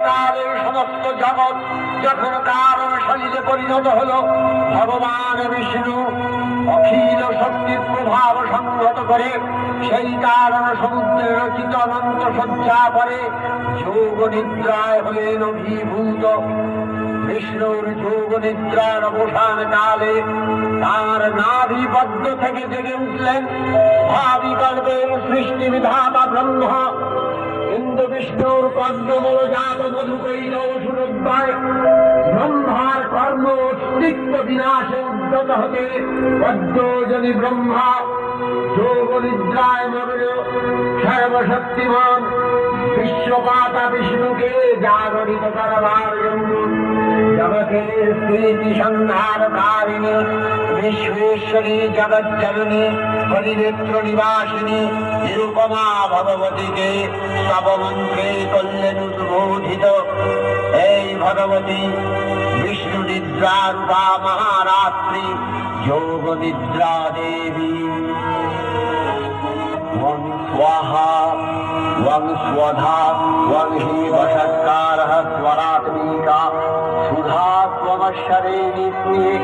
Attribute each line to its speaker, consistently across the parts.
Speaker 1: তাদের সমস্ত জগৎ যখন কারণ শরীরে পরিণত হল, ভগবান বিষ্ণু অখিল শক্তির প্রভাব সংহত করে সেই কারণ সমুদ্রের রচিত অনন্ত সজ্জা পরে যোগ নিদ্রায় হলেন অভিভূত। বিষ্ণুর যোগ নিদ্রার অবসান কালে তার নাভি পদ্ম থেকে জেগে উঠলেন। ভাবি সৃষ্টি বিধাতা ব্রহ্মা। ইন্দ্র বিষ্ণুর কর্ণমূল জাত মধুকৈল সুরোদ্ভয় ব্রহ্মার কর্ম অস্তিত্ব বিনাশে উদ্যত হতে পদ্মজনী ব্রহ্মা। যোগ নিদ্রায় মগ্ন সর্বশক্তিমান বিশ্বমাতা বিষ্ণুকে জাগরিত করবার জন্য। জগতের স্মৃতি সংহার বিশ্বেশ্বরী జగచ్చరుని হরিনেত্র নিবাসিনী নিরুপমা ভগবতীকে সবমন্ত্রে কল্যাণ উদ্বোধিত এই ভগবতী বিষ্ণু নিদ্রা রূপা মহারাত্রি যোগ নিদ্রা দেবী। ওং স্বাহা ওং স্বধা ওং হি বস शरे विद्ये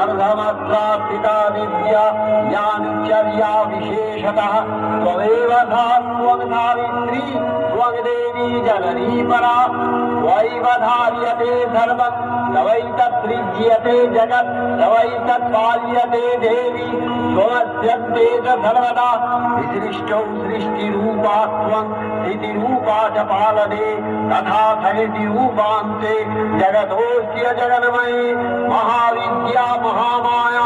Speaker 1: अर्धमत्रार्थिता विद्या याञ्चर्या विशेषतः त्वमेव धात्वग्धावित्री त्वग् देवी जननी परा त्वैव धार्यते सर्वं तवैतत् वैतत् जगत् न पाल्यते देवी। त्वमस्यन्ते च सर्वदा विसृष्टौ सृष्टिरूपा त्वं स्थितिरूपा च पालने तथा सहितिरूपान्ते जगतोऽस्य जगन्मये महाविद्या महामाया